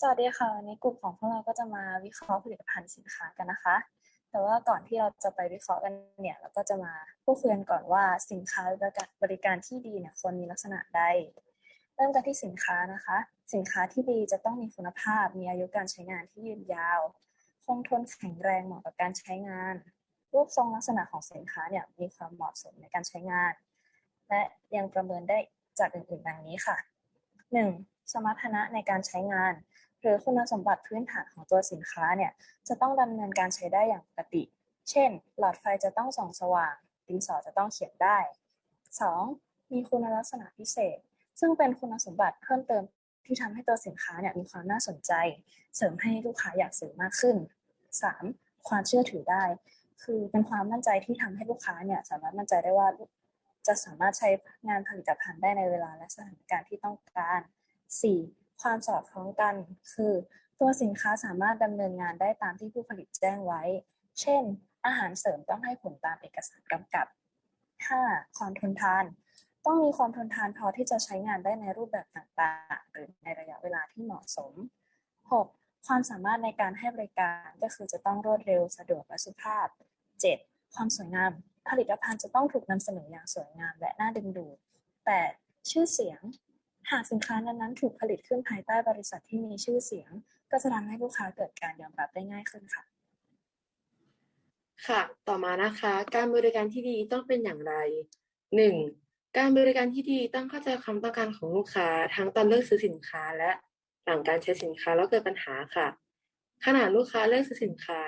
สวัสดีค่ะวันนี้กลุ่มของพวกเราก็จะมาวิเคราะห์ผลิตภัณฑ์สินค้ากันนะคะ แต่ว่าก่อนที่เราจะไปวิเคราะห์กันเนี่ยเราก็จะมาพูดคุยกันก่อนว่าสินค้าบริการที่ดีเนี่ยควรมีลักษณะใด เริ่มกันที่สินค้านะคะ สินค้าที่ดีจะต้องมีคุณภาพ มีอายุการใช้งานที่ยืนยาว คงทนแข็งแรงเหมาะกับการใช้งาน รูปทรงลักษณะของสินค้าเนี่ยมีความเหมาะสมในการใช้งาน และยังประเมินได้จากอื่นๆดังนี้ค่ะ 1. สมรรถนะในการใช้งาน หรือคุณสมบัติพื้นฐานของตัวสินค้าเนี่ยจะต้องดำเนินการใช้ได้อย่างปกติ เช่น หลอดไฟจะต้องส่องสว่างดินสอจะต้องเขียนได้ 2. มีคุณลักษณะพิเศษ ซึ่งเป็นคุณสมบัติเพิ่มเติมที่ทำให้ตัวสินค้าเนี่ยมีความน่าสนใจ เสริมให้ลูกค้าอยากซื้อมากขึ้น 3. ความเชื่อถือได้ คือเป็นความมั่นใจที่ทำให้ลูกค้าเนี่ยสามารถมั่นใจได้ว่าจะสามารถใช้งานผลิตภัณฑ์ได้ในเวลาและสถานการณ์ที่ต้องการ 4. ความสอดคล้องกัน คือ ตัวสินค้าสามารถดำเนินงานได้ตามที่ผู้ผลิตแจ้งไว้ เช่น อาหารเสริมต้องให้ผลตามเอกสารกำกับ 5. ความทนทาน ต้องมีความทนทานพอที่จะใช้งานได้ในรูปแบบต่างๆ หรือในระยะเวลาที่เหมาะสม 6. ความสามารถในการให้บริการก็คือจะต้องรวดเร็วสะดวกและสุภาพ 7. ความสวยงาม ผลิตภัณฑ์จะต้องถูกนำเสนออย่างสวยงามและน่าดึงดูด 8. ชื่อเสียง หากสินค้านั้นๆถูกผลิตขึ้นภายใต้บริษัทที่มีชื่อเสียง ก็จะทำให้ลูกค้าเกิดการยอมรับได้ง่ายขึ้นค่ะ ค่ะ ต่อมานะคะ การบริการที่ดีต้องเป็นอย่างไร 1. การบริการที่ดีต้องเข้าใจความต้องการของลูกค้า ทั้งตอนเลือกซื้อสินค้าและหลังการใช้สินค้าแล้วเกิดปัญหาค่ะ ขณะลูกค้าเลือกซื้อสินค้า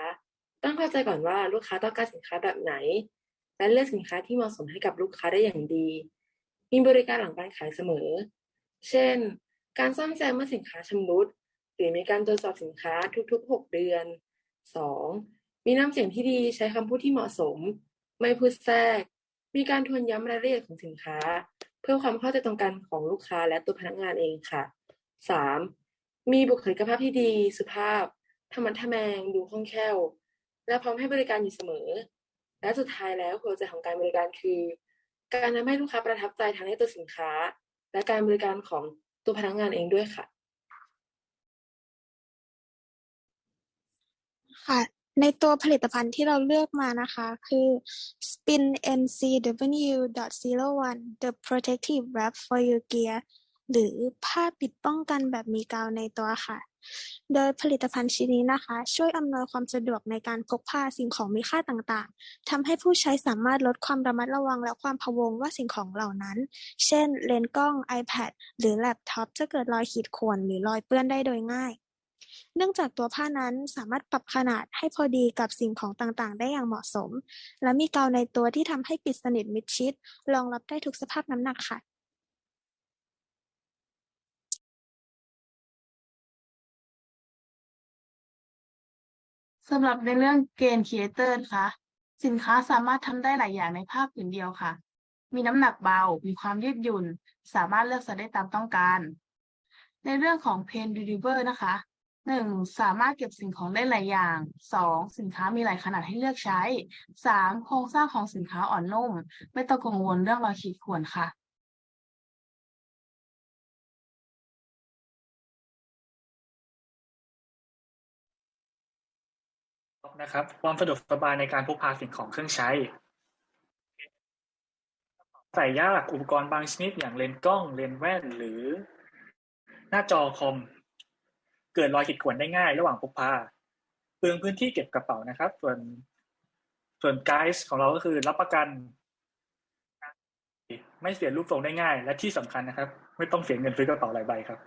ต้องเข้าใจก่อนว่าลูกค้าต้องการสินค้าแบบไหน และเลือกสินค้าที่เหมาะสมให้กับลูกค้าได้อย่างดี มีบริการหลังการขายเสมอ เช่น การซ่อมแซมเมื่อสินค้าชำรุด หรือมีการตรวจสอบสินค้าทุกๆ 6 เดือน 2. มีน้ำเสียงที่ดีใช้คำพูดที่เหมาะสม ไม่พูดแทรก มีการทวนย้ำรายละเอียดของสินค้า เพื่อความเข้าใจตรงกันของลูกค้าและตัวพนักงานเองค่ะ 3. มีบุคลิกภาพที่ดี สุภาพธรรมะทแมง ดูคล่องแคล่ว และพร้อมให้บริการอยู่เสมอ และสุดท้ายแล้วหัวใจของการบริการคือ การทำให้ลูกค้าประทับใจทั้งในตัวสินค้า และการบริการของตัวพนักงานเองด้วยค่ะ ค่ะ ในตัวผลิตภัณฑ์ที่เราเลือกมานะคะคือ Spin NCW.01 The Protective Wrap for Your Gear หรือผ้าปิดป้องกันแบบมีกาวในตัวค่ะ โดยผลิตภัณฑ์ชิ้นนี้นะคะ ช่วยอำนวยความสะดวกในการพกพาสิ่งของมีค่าต่างๆทำให้ผู้ใช้สามารถลดความระมัดระวังและความพะวงว่าสิ่งของเหล่านั้น เช่น เลนส์กล้อง iPad หรือแล็ปท็อปจะเกิดรอยขีดข่วนหรือรอยเปื้อนได้โดยง่าย เนื่องจากตัวผ้านั้นสามารถปรับขนาดให้พอดีกับสิ่งของต่างๆ ได้อย่างเหมาะสม และมีกาวในตัวที่ทำให้ปิดสนิทมิดชิดรองรับได้ทุกสภาพน้ำหนักค่ะ สำหรับในเรื่องเกณฑ์ครีเอเตอร์นะคะสินค้าสามารถทำได้หลายอย่างในภาพผืนเดียวค่ะ มีน้ำหนักเบา มีความยืดหยุ่น สามารถเลือกใส่ได้ตามต้องการ ในเรื่องของ Pain Deliver นะคะหนึ่งสามารถเก็บสิ่งของได้หลายอย่างสองสินค้ามีหลายขนาดให้เลือกใช้สามโครงสร้างของสินค้าอ่อนนุ่ม ไม่ต้องกังวลเรื่องรอยขีดข่วนค่ะ นะครับความสะดวกสบายในการพกพาสิ่งของเครื่องใช้ใส่ยากอุปกรณ์บางชนิดอย่างเลนส์กล้องเลนส์แว่นหรือ หน้าจอคอม เกิดรอยขีดข่วนได้ง่าย ระหว่างพกพาเปลืองพื้นที่เก็บกระเป๋านะครับ ส่วนส่วนไกด์ของเราก็คือรับประกัน ไม่เสียรูปทรงได้ง่าย และที่สำคัญนะครับ ไม่ต้องเสียเงินซื้อกระเป๋าหลายใบครับ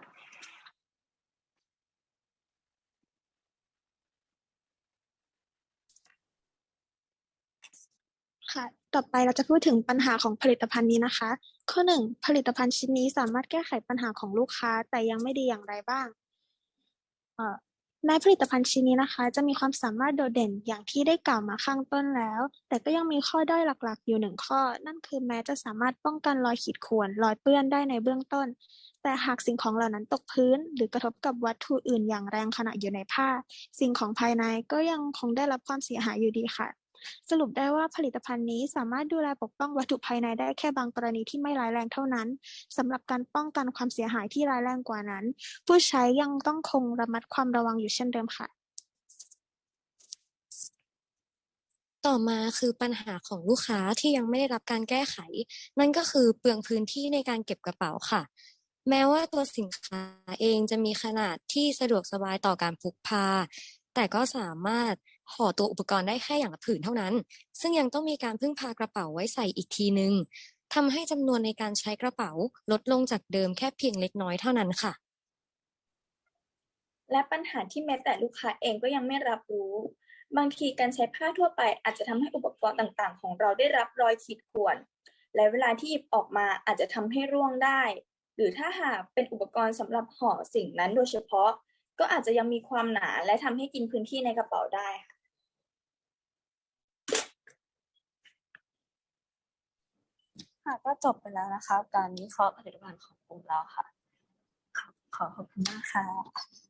ต่อไปเราจะพูดถึงปัญหาของผลิตภัณฑ์นี้นะคะ ข้อหนึ่งผลิตภัณฑ์ชิ้นนี้สามารถแก้ไขปัญหาของลูกค้าแต่ยังไม่ดีอย่างไรบ้างในผลิตภัณฑ์ชิ้นนี้นะคะ จะมีความสามารถโดดเด่นอย่างที่ได้กล่าวมาข้างต้นแล้ว แต่ก็ยังมีข้อด้อยหลักๆ อยู่หนึ่งข้อ นั่นคือแม้จะสามารถป้องกันรอยขีดข่วนรอยเปื้อนได้ในเบื้องต้น แต่หากสิ่งของเหล่านั้นตกพื้น หรือกระทบกับวัตถุอื่นอย่างแรงขณะอยู่ในผ้า สิ่งของภายในก็ยังคงได้รับความเสียหายอยู่ดีค่ะ สรุปได้ว่าผลิตภัณฑ์นี้สามารถดูแลปกป้องวัตถุภายในได้แค่บางกรณีที่ไม่ร้ายแรงเท่านั้นสำหรับการป้องกันความเสียหายที่ร้ายแรงกว่านั้น ผู้ใช้ยังต้องคงระมัดความระวังอยู่เช่นเดิมค่ะ ต่อมาคือปัญหาของลูกค้าที่ยังไม่ได้รับการแก้ไข นั่นก็คือเปลืองพื้นที่ในการเก็บกระเป๋าค่ะแม้ว่าตัวสินค้าเองจะมีขนาดที่สะดวกสบายต่อการพกพา แต่ก็สามารถ ห่อตัวอุปกรณ์ได้แค่อย่างละผืนเท่านั้น ซึ่งยังต้องมีการพึ่งพากระเป๋าไว้ใส่อีกทีนึงทำให้จำนวนในการใช้กระเป๋าลดลงจากเดิมแค่เพียงเล็กน้อยเท่านั้นค่ะ และปัญหาที่แม้แต่ลูกค้าเองก็ยังไม่รับรู้ บางทีการใช้ผ้าทั่วไปอาจจะทำให้อุปกรณ์ต่างๆ ของเราได้รับรอยขีดข่วน และเวลาที่หยิบออกมาอาจจะทำให้ร่วงได้ หรือถ้าหากเป็นอุปกรณ์สำหรับห่อสิ่งนั้นโดยเฉพาะ ก็อาจจะยังมีความหนาและทำให้กินพื้นที่ในกระเป๋าได้ค่ะ ค่ะก็จบไปแล้วนะคะ การวิเคราะห์ผลิตภัณฑ์ของกลุ่มเราค่ะ ขอขอขอบคุณมากค่ะ